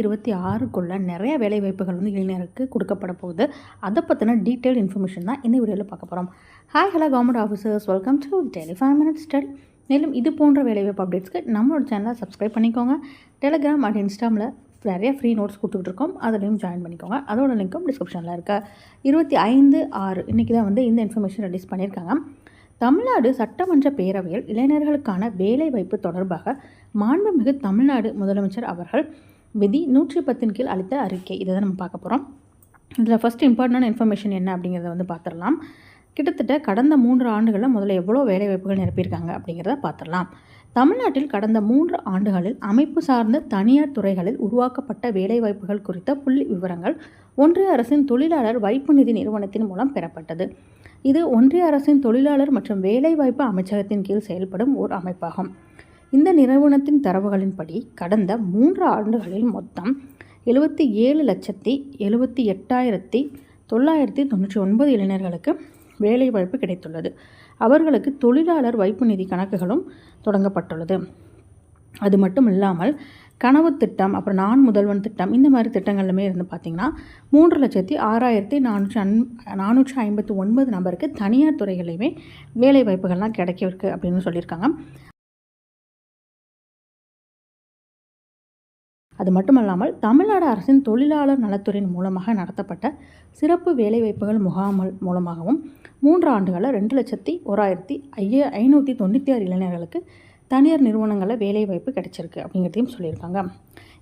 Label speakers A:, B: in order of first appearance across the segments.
A: இருபத்தி ஆறுக்குள்ளே நிறைய வேலைவாய்ப்புகள் வந்து இளைஞருக்கு கொடுக்கப்பட போகுது. அதை பற்றின டீட்டெயில் இன்ஃபர்மேஷன் தான் இந்த வீடியோவில் பார்க்க போகிறோம் hi hello government officers welcome to daily five minutes study மேலும் இது போன்ற வேலைவாய்ப்பு அப்டேட்ஸ்க்கு நம்மளோட சேனலை சப்ஸ்கிரைப் பண்ணிக்கோங்க. டெலிகிராம் அண்ட் இன்ஸ்டாமில் நிறைய ஃப்ரீ நோட்ஸ் கொடுத்துட்ருக்கோம் அதுலேயும் ஜாயின் பண்ணிக்கோங்க. அதோட லிங்க்கும் டிஸ்கிரிப்ஷனில் இருக்க. இருபத்தி ஐந்து ஆறு இன்றைக்கி தான் வந்து இந்த இன்ஃபர்மேஷன் ரிலீஸ் பண்ணியிருக்காங்க. தமிழ்நாடு சட்டமன்ற பேரவையில் இளைஞர்களுக்கான வேலைவாய்ப்பு தொடர்பாக மாண்புமிகு தமிழ்நாடு முதலமைச்சர் அவர்கள் விதி நூற்றி பத்தின் கீழ் அளித்த அறிக்கை. இதை தான் நம்ம பார்க்க போகிறோம் இதில் ஃபஸ்ட் இம்பார்ட்டண்டான இன்ஃபர்மேஷன் என்ன அப்படிங்கிறத வந்து பார்த்துடலாம். கிட்டத்தட்ட கடந்த மூன்று ஆண்டுகளில் முதல்ல எவ்வளோ வேலைவாய்ப்புகள் நிரப்பியிருக்காங்க அப்படிங்கிறத பார்த்துடலாம். தமிழ்நாட்டில் கடந்த மூன்று ஆண்டுகளில் அமைப்பு சார்ந்த தனியார் துறைகளில் உருவாக்கப்பட்ட வேலைவாய்ப்புகள் குறித்த புள்ளி விவரங்கள் ஒன்றிய அரசின் தொழிலாளர் வைப்பு நிதி நிறுவனத்தின் மூலம் பெறப்பட்டது. இது ஒன்றிய அரசின் தொழிலாளர் மற்றும் வேலைவாய்ப்பு அமைச்சகத்தின் கீழ் செயல்படும் ஓர் அமைப்பாகும். இந்த நிறுவனத்தின் தரவுகளின்படி கடந்த மூன்று ஆண்டுகளில் மொத்தம் எழுபத்தி ஏழு லட்சத்தி எழுபத்தி எட்டாயிரத்தி தொள்ளாயிரத்தி தொண்ணூற்றி ஒன்பது இளைஞர்களுக்கு வேலைவாய்ப்பு கிடைத்துள்ளது. அவர்களுக்கு தொழிலாளர் வைப்பு நிதி கணக்குகளும் தொடங்கப்பட்டுள்ளது. அது மட்டும் இல்லாமல் கனவு திட்டம் அப்புறம் நான் முதல்வன் திட்டம் இந்த மாதிரி திட்டங்கள்லுமே இருந்து பார்த்திங்கன்னா மூன்று லட்சத்தி ஆறாயிரத்தி நானூற்றி அன் நானூற்றி ஐம்பத்தி ஒன்பது நபருக்கு தனியார் துறைகளையுமே வேலை வாய்ப்புகள்லாம் கிடைக்க அப்படின்னு சொல்லியிருக்காங்க. அது மட்டுமல்லாமல் தமிழ்நாடு அரசின் தொழிலாளர் நலத்துறையின் மூலமாக நடத்தப்பட்ட சிறப்பு வேலைவாய்ப்புகள் முகாமல் மூலமாகவும் மூன்று ஆண்டுகளில் ரெண்டு லட்சத்தி ஓராயிரத்தி ஐய ஐநூற்றி தொண்ணூற்றி ஆறு இளைஞர்களுக்கு தனியார் நிறுவனங்களில் வேலைவாய்ப்பு கிடைச்சிருக்கு அப்படிங்கிறதையும் சொல்லியிருக்காங்க.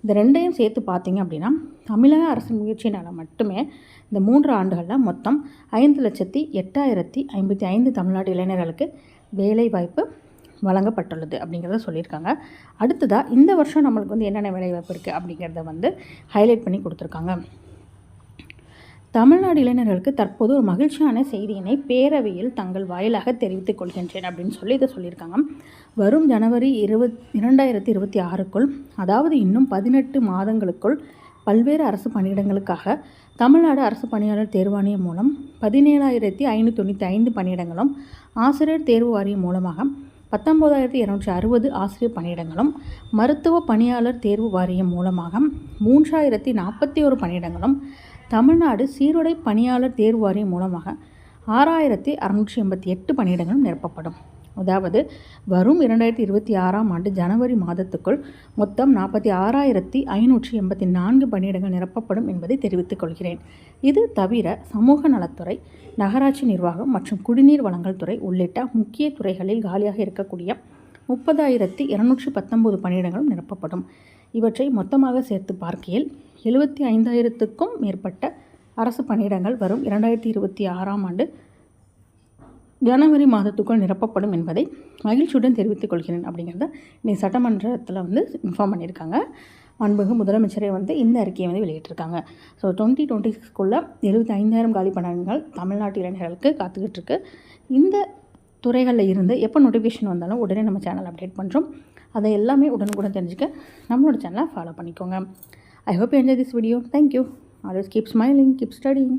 A: இந்த ரெண்டையும் சேர்த்து பார்த்தீங்க அப்படின்னா தமிழக அரசின் முயற்சியினால் மட்டுமே இந்த மூன்று ஆண்டுகளில் மொத்தம் ஐந்து லட்சத்தி எட்டாயிரத்தி ஐம்பத்தி ஐந்து தமிழ்நாடு இளைஞர்களுக்கு வேலைவாய்ப்பு வழங்கப்பட்டுள்ளது அப்படிங்கிறத சொல்லியிருக்காங்க. அடுத்ததாக இந்த வருஷம் நம்மளுக்கு வந்து என்னென்ன வேலைவாய்ப்பு இருக்குது அப்படிங்கிறத வந்து ஹைலைட் பண்ணி கொடுத்துருக்காங்க. தமிழ்நாடு இளைஞர்களுக்கு தற்போது ஒரு மகிழ்ச்சியான செய்தியினை பேரவையில் தங்கள் வாயிலாக தெரிவித்துக் கொள்கின்றேன் அப்படின்னு சொல்லி இதை சொல்லியிருக்காங்க. வரும் ஜனவரி இருபத் இரண்டாயிரத்தி இருபத்தி ஆறுக்குள் அதாவது இன்னும் பதினெட்டு மாதங்களுக்குள் பல்வேறு அரசு பணியிடங்களுக்காக தமிழ்நாடு அரசு பணியாளர் தேர்வாணையம் மூலம் பதினேழாயிரத்தி ஐநூற்றி தொண்ணூற்றி ஐந்து பணியிடங்களும் ஆசிரியர் தேர்வு வாரியம் மூலமாக பத்தொம்போதாயிரத்தி இரநூற்றி அறுபது ஆசிரியர் பணியிடங்களும் மருத்துவ பணியாளர் தேர்வு வாரியம் மூலமாக மூன்றாயிரத்தி நாற்பத்தி ஒரு பணியிடங்களும் தமிழ்நாடு சீருடை பணியாளர் தேர்வு வாரியம் மூலமாக ஆறாயிரத்தி அறநூற்றி எண்பத்தி எட்டு பணியிடங்களும் நிரப்பப்படும். அதாவது வரும் இரண்டாயிரத்தி இருபத்தி ஆறாம் ஆண்டு ஜனவரி மாதத்துக்குள் மொத்தம் நாற்பத்தி ஆறாயிரத்தி ஐநூற்றி எண்பத்தி நான்கு பணியிடங்கள் நிரப்பப்படும் என்பதை தெரிவித்துக் கொள்கிறேன். இது தவிர சமூக நலத்துறை நகராட்சி நிர்வாகம் மற்றும் குடிநீர் வழங்கல் துறை உள்ளிட்ட முக்கிய துறைகளில் காலியாக இருக்கக்கூடிய முப்பதாயிரத்தி இருநூற்றி பத்தொன்பது பணியிடங்களும் நிரப்பப்படும். இவற்றை மொத்தமாக சேர்த்து பார்க்கையில் எழுபத்தி ஐந்தாயிரத்துக்கும் மேற்பட்ட அரசு பணியிடங்கள் வரும் இரண்டாயிரத்தி இருபத்தி ஆறாம் ஆண்டு ஜனவரி மாதத்துக்குள் நிரப்பப்படும் என்பதை மகிழ்ச்சியுடன் தெரிவித்துக் கொள்கிறேன் அப்படிங்கிறத இன்னைக்கு சட்டமன்றத்தில் வந்து இன்ஃபார்ம் பண்ணியிருக்காங்க. அன்புகு முதலமைச்சரே வந்து இந்த அறிக்கையை வந்து வெளியிட்டிருக்காங்க. ஸோ டுவெண்ட்டி டுவெண்ட்டி சிக்ஸ்க்குள்ளே எழுபத்தி ஐந்தாயிரம் காலி பணியாளர்கள் தமிழ்நாட்டு இளைஞர்களுக்கு காத்துக்கிட்டு இருக்கு. இந்த துறைகளில் இருந்து எப்போ நோட்டிஃபிகேஷன் வந்தாலும் உடனே நம்ம சேனல் அப்டேட் பண்ணுறோம் அதை எல்லாமே உடனுக்குடன் தெரிஞ்சுக்க நம்மளோட சேனலை ஃபாலோ பண்ணிக்கோங்க. I hope enjoy this video thank you always keep smiling keep studying